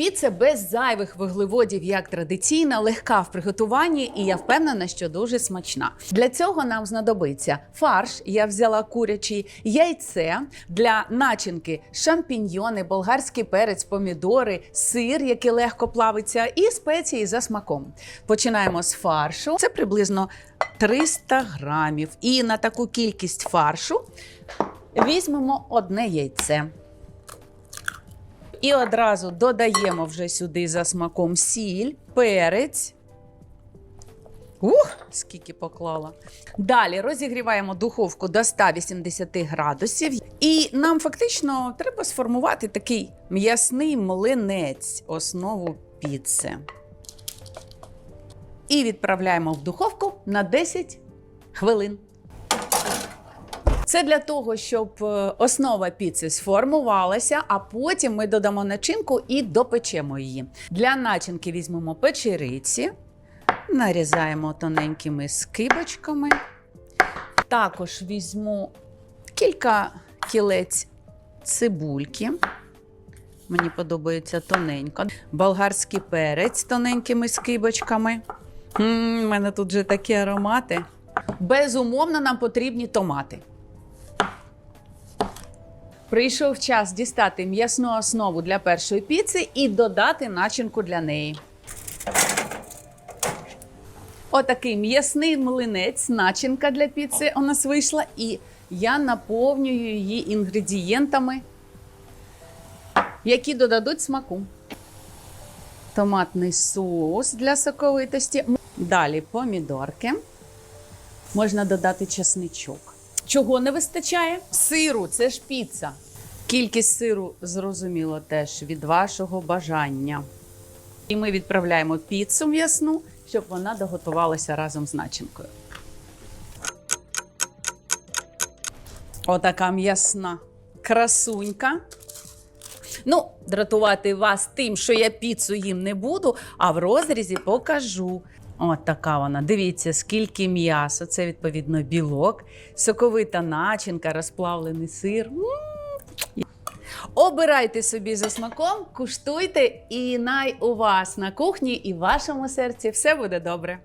Піца без зайвих вуглеводів, як традиційна, легка в приготуванні, і я впевнена, що дуже смачна. Для цього нам знадобиться фарш. Я взяла курячий, яйце для начинки, шампіньйони, болгарський перець, помідори, сир, який легко плавиться, і спеції за смаком. Починаємо з фаршу. Це приблизно 300 грамів. І на таку кількість фаршу візьмемо одне яйце. І одразу додаємо вже сюди за смаком сіль, перець. Ух, скільки поклала. Далі розігріваємо духовку до 180 градусів. І нам фактично треба сформувати такий м'ясний млинець, основу піци. І відправляємо в духовку на 10 хвилин. Це для того, щоб е, основа піци сформувалася, а потім ми додамо начинку і допечемо її. Для начинки візьмемо печериці, нарізаємо тоненькими скибочками. Також візьму кілька кілець цибульки. Мені подобається тоненько. Болгарський перець тоненькими скибочками. У мене тут вже такі аромати. Безумовно, нам потрібні томати. Прийшов час дістати м'ясну основу для першої піци і додати начинку для неї. Отакий м'ясний млинець, начинка для піци у нас вийшла, і я наповнюю її інгредієнтами, які додадуть смаку. Томатний соус для соковитості. Далі помідорки. Можна додати чесничок. Чого не вистачає? Сиру, це ж піца. Кількість сиру, зрозуміло, теж від вашого бажання. І ми відправляємо піцу м'ясну, щоб вона доготувалася разом з начинкою. Отака м'ясна красунька. Ну, дратувати вас тим, що я піцу їм не буду, а в розрізі покажу. От така вона. Дивіться, скільки м'яса. Це відповідно білок, соковита начинка, розплавлений сир. Обирайте собі за смаком, куштуйте, і най у вас на кухні і в вашому серці все буде добре.